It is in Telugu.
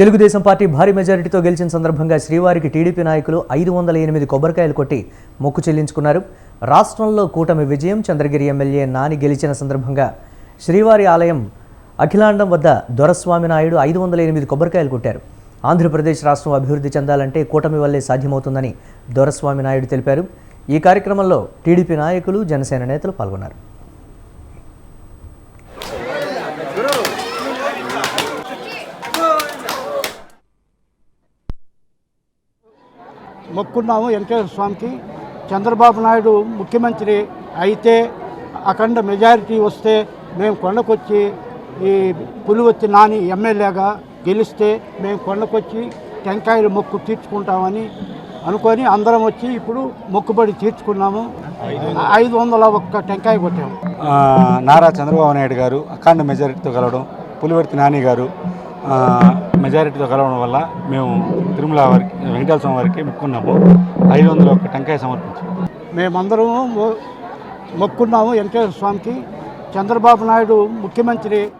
తెలుగుదేశం పార్టీ భారీ మెజారిటీతో గెలిచిన సందర్భంగా శ్రీవారికి టీడీపీ నాయకులు ఐదు వందల ఎనిమిది కొబ్బరికాయలు కొట్టి మొక్కు చెల్లించుకున్నారు. రాష్ట్రంలో కూటమి విజయం చంద్రగిరి ఎమ్మెల్యే నాని గెలిచిన సందర్భంగా శ్రీవారి ఆలయం అఖిలాండం వద్ద దొరస్వామి నాయుడు ఐదు వందల ఎనిమిది కొబ్బరికాయలు కొట్టారు. ఆంధ్రప్రదేశ్ రాష్ట్రం అభివృద్ధి చెందాలంటే కూటమి వల్లే సాధ్యమవుతుందని దొరస్వామి నాయుడు తెలిపారు. ఈ కార్యక్రమంలో టీడీపీ నాయకులు జనసేన నేతలు పాల్గొన్నారు. మొక్కున్నాము వెంకటేశ్వర స్వామికి. చంద్రబాబు నాయుడు ముఖ్యమంత్రి అయితే అఖండ మెజారిటీ వస్తే మేము కొండకొచ్చి ఈ పులివత్తి నాని ఎమ్మెల్యేగా గెలిస్తే మేము కొండకొచ్చి టెంకాయలు మొక్కు తీర్చుకుంటామని అనుకొని అందరం వచ్చి ఇప్పుడు మొక్కుబడి తీర్చుకున్నాము. ఐదు వందల ఒక్క టెంకాయ కొట్టాము. నారా చంద్రబాబు నాయుడు గారు అఖండ మెజారిటీతో కలవడం పులివర్తి నాని గారు మెజారిటీతో కలవడం వల్ల మేము తిరుమల వారికి వెంకటేశ్వర స్వామి వారికి మొక్కున్నాము ఐదు వందల ఒక టెంకాయ సమర్పించాము మేమందరము మొ- మొక్కున్నాము. వెంకటేశ్వర స్వామికి. చంద్రబాబు నాయుడు ముఖ్యమంత్రి